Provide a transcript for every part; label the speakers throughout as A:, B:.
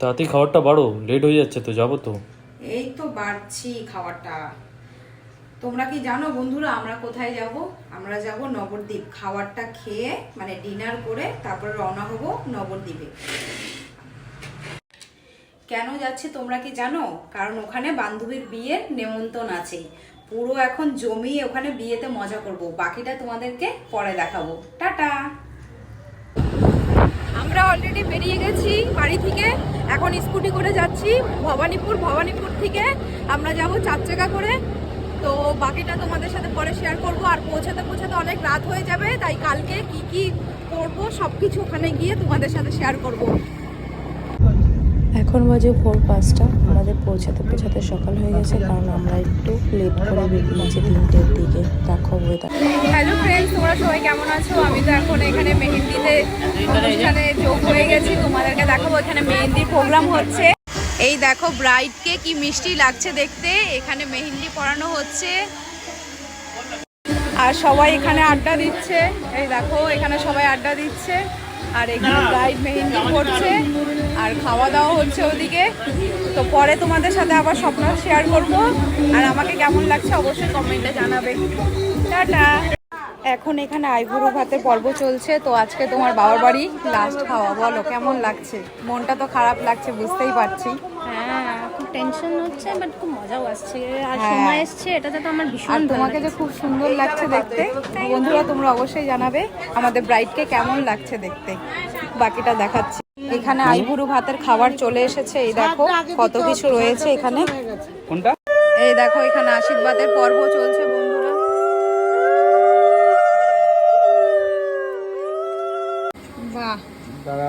A: তাড়াতাড়ি খাবারটা বাড়ো লেট হয়ে যাচ্ছে তো, যাব তো।
B: এই তো বাড়ছি খাবারটা তোমরা কি জানো বন্ধুরা, আমরা কোথায় যাব? আমরা যাব নবদ্বীপ। খাবারটা খেয়ে মানে ডিনার করে তারপরে রওনা হব নবদ্বীপে। কেন যাচ্ছে তোমরা কি জানো? কারণ ওখানে বান্ধবীর বিয়ের নেমন্তণ আছে। পুরো এখন জমিয়ে ওখানে বিয়েতে মজা করব। বাকিটা তোমাদেরকে পরে দেখাবো। টাটা! আমরা অলরেডি বেরিয়ে গেছি বাড়ি থেকে। এখন স্কুটি করে যাচ্ছি ভবানীপুর ভবানীপুর থেকে। আমরা যাব চার চাকা করে। তো বাকিটা তোমাদের সাথে পরে শেয়ার করব। আর পৌঁছাতে পৌঁছাতে অনেক রাত হয়ে যাবে, তাই কালকে কি কি করব সব কিছু ওখানে গিয়ে তোমাদের সাথে শেয়ার করব।
C: এখন বাজে ভোর পাঁচটা। আমাদের পৌঁছাতে পৌঁছাতে সকাল হয়ে গেছে, কারণ আমরা একটু লেট করে বেরিয়েছি তিনটের দিকে। দেখো ওয়েদার
B: হ্যালো ফ্রেন্ডস তোমরা সবাই কেমন আছো? আমি তো এখন এখানে মেহেন্দিতে অনুষ্ঠানে যোগ হয়ে গেছি। তোমাদেরকে দেখাবো, এখানে মেহেন্দি প্রোগ্রাম হচ্ছে। এই দেখো ব্রাইডকে কি মিষ্টি লাগছে দেখতে। এখানে মেহেন্দি পরানো হচ্ছে। আর সবাই এখানে আড্ডা দিচ্ছে। এই দেখো, এখানে সবাই আড্ডা দিচ্ছে। আর এখানে ব্রাইড মেহেন্দি করছে। আর খাওয়া দাওয়া হচ্ছে ওদিকে। তো পরে তোমাদের সাথে আবার স্বপ্ন শেয়ার করব। আর আমাকে কেমন লাগছে অবশ্যই কমেন্টে জানাবে। টাটা। এখন এখানে আইভুরু ভাতের পর্ব চলছে। তো আজকে তোমার বাবার বাড়ি লাস্ট খাওয়া। বলো কেমন লাগছে? মনটা তো খারাপ লাগছে বুঝতেই পারছি।
D: হ্যাঁ খুব টেনশন হচ্ছে বাট খুব মজাও আসছে। আর
B: হ্যাঁ।
D: সময় এসছে এটাতে তো আমার ভীষণ
B: তোমাকে যে খুব সুন্দর লাগছে দেখতে বন্ধুরা তোমরা অবশ্যই জানাবে। আমাদের ব্রাইডকে কেমন লাগছে দেখতে। বাকিটা দেখাচ্ছি। এখানে আইবুড়ু ভাতের খাবার চলে এসেছে। এই দেখো কত কিছু রয়েছে এখানে।
A: কোনটা?
B: এই দেখো এখানে আশীর্বাদের পর্ব চলছে বন্ধুরা। বাহ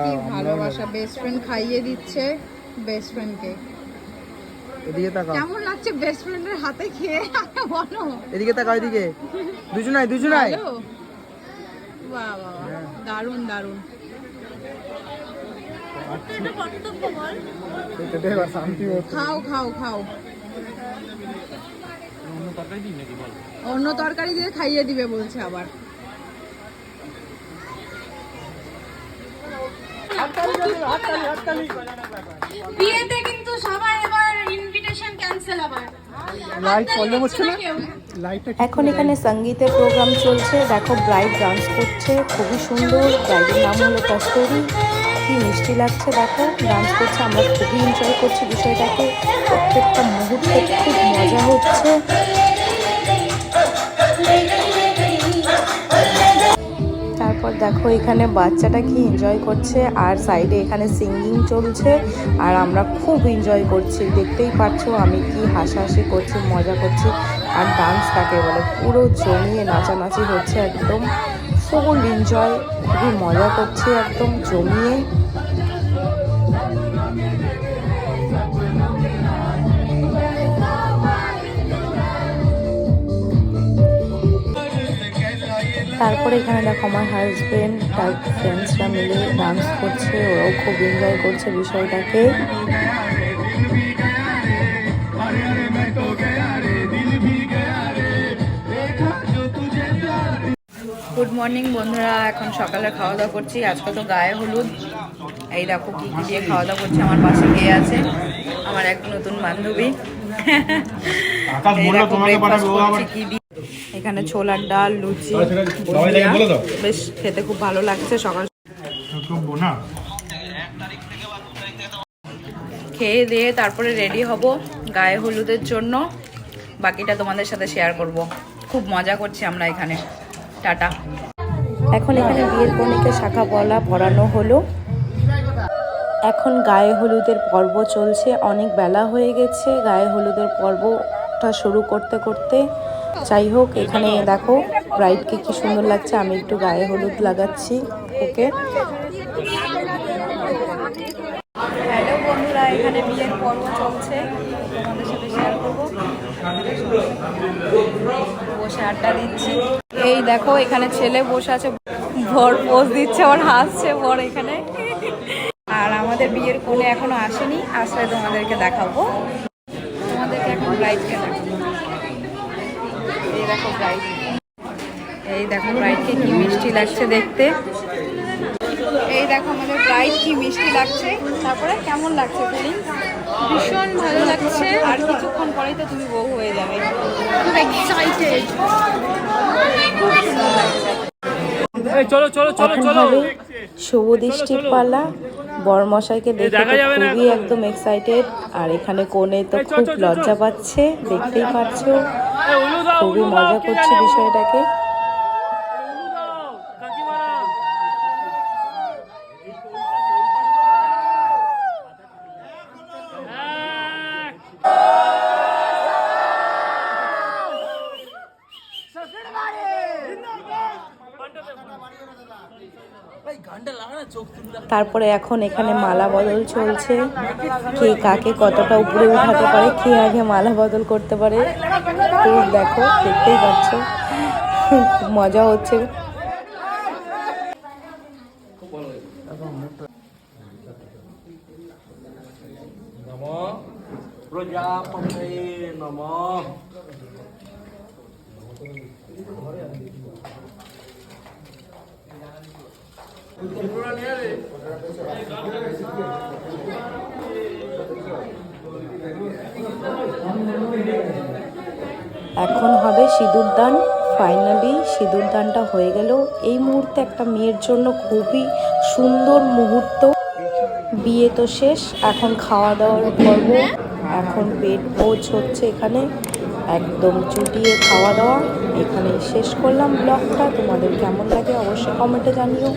B: কি ভালোবাসা। বেস্ট ফ্রেন্ড খাইয়ে দিচ্ছে বেস্ট ফ্রেন্ডকে
E: এদিকে তাকাও।
B: কেমন লাগছে বেস্ট ফ্রেন্ডের হাতে খেয়ে? বলো।
E: এদিকে তাকাও এদিকে। দুজনাই দুজনাই?
B: বাহ। দারুণ। খাও খাও খাও। অন্য তরকারি দিয়ে খাইয়ে দিবে বলছে আবার।
D: বিয়েতে কিন্তু সবাই এবার ইনভিটেশন ক্যান্সেল আবার।
E: লাইট প্রবলেম হচ্ছে না
C: এখন এখানে সঙ্গীতের প্রোগ্রাম চলছে। দেখো ব্রাইড ডান্স করছে। খুবই সুন্দর। ব্রাইডের নাম হলো কস্তুরি কি মিষ্টি লাগছে দেখো? ডান্স করছে, আমরা খুবই এনজয় করছি বিষয়টাকে। প্রত্যেকটা মুহূর্তে খুব মজা হচ্ছে। তারপর দেখো, এখানে বাচ্চাটা কি এনজয় করছে, আর সাইডে এখানে সিঙ্গিং চলছে, আর আমরা খুব এনজয় করছি। দেখতেই পাচ্ছো, আমি কি হাসাহাসি করছি, মজা করছি। আর ডান্স কাকে বলে? পুরো জমিয়ে নাচানাচি হচ্ছে একদম। ফুল এনজয় খুবই মজা করছে একদম জমিয়ে। তারপরে এখানে দেখো আমার হাজবেন্ড তার ফ্রেন্ডসরা মিলে ডান্স করছে, ওরাও খুব এনজয় করছে বিষয়টাকে।
B: গুড মর্নিং বন্ধুরা। এখন সকালে খাওয়া দাওয়া করছি। আজকে তো গায়ে হলুদ। এই দেখো কি কি দিয়ে খাওয়া দাওয়া করছি। আমার পাশে কে আছে? আমার এক নতুন বান্ধবী। এখানে ছোলার ডাল লুচি বুন্দিয়া। বেশ খেতে খুব ভালো লাগছে সকাল। খেয়ে দিয়ে তারপরে রেডি হব গায়ে হলুদের জন্য। বাকিটা তোমাদের সাথে শেয়ার করব। খুব মজা করছি আমরা এখানে। টাটা।
C: এখন এখানে বিয়ের কনেকে শাখা পলা পরানো হলো। এখন গায়ে হলুদের পর্ব চলছে অনেক বেলা হয়ে গেছে গায়ে হলুদের পর্বটা শুরু করতে করতে। যাই হোক এখানে দেখো ব্রাইডকে কি সুন্দর লাগছে আমি একটু গায়ে হলুদ লাগাচ্ছি ওকে।
B: হ্যালো বন্ধুরা এখানে বিয়ের পর্ব চলছে তোমাদের সাথে শেয়ার করব। বসে আড্ডা দিচ্ছি। এই দেখো, এখানে ছেলে বসে আছে। ভর পোজ দিচ্ছে, ওর হাসছে, বর এখানে। আর আমাদের বিয়ের কোণে এখনও আসেনি, আসলে তোমাদেরকে দেখাবো। তোমাদেরকে এখন ব্রাইডকে দেখাবো। এই দেখো ব্রাইড এই দেখো ব্রাইডকে কি মিষ্টি লাগছে দেখতে। এই দেখো আমাদের ব্রাইড কি মিষ্টি লাগছে। তারপরে কেমন লাগছে ফিলিং ভীষণ ভালো লাগছে। আর কিছুক্ষণ পরেই তো তুমি বউ হয়ে যাবে। খুব এক্সাইটেড
A: চলো চলো চলো চলো।
C: পালা বরমশাইকে দেখে খুবই একদম এক্সাইটেড আর এখানে কোণে তো খুব লজ্জা পাচ্ছে দেখতেই পাচ্ছো। খুবই মজা করছে বিষয়টাকে। তারপরে এখন এখানে মালা বদল চলছে। কে কাকে কতটা উপরে উঠাতে পারে কে আগে মালা বদল করতে পারে তো দেখো দেখতেই পাচ্ছ। খুব মজা হচ্ছে। এখন হবে সিঁদুর দান। ফাইনালি সিঁদুর দানটা হয়ে গেল। এই মুহূর্তে একটা মেয়ের জন্য খুবই সুন্দর মুহূর্ত। বিয়ে তো শেষ, এখন খাওয়া দাওয়ার পর্ব। এখন পেট ভোজ হচ্ছে এখানে। একদম চুটিয়ে খাওয়া দাওয়া। এখানে শেষ করলাম ব্লগটা। তোমাদের কেমন লাগে অবশ্যই কমেন্টে জানিও।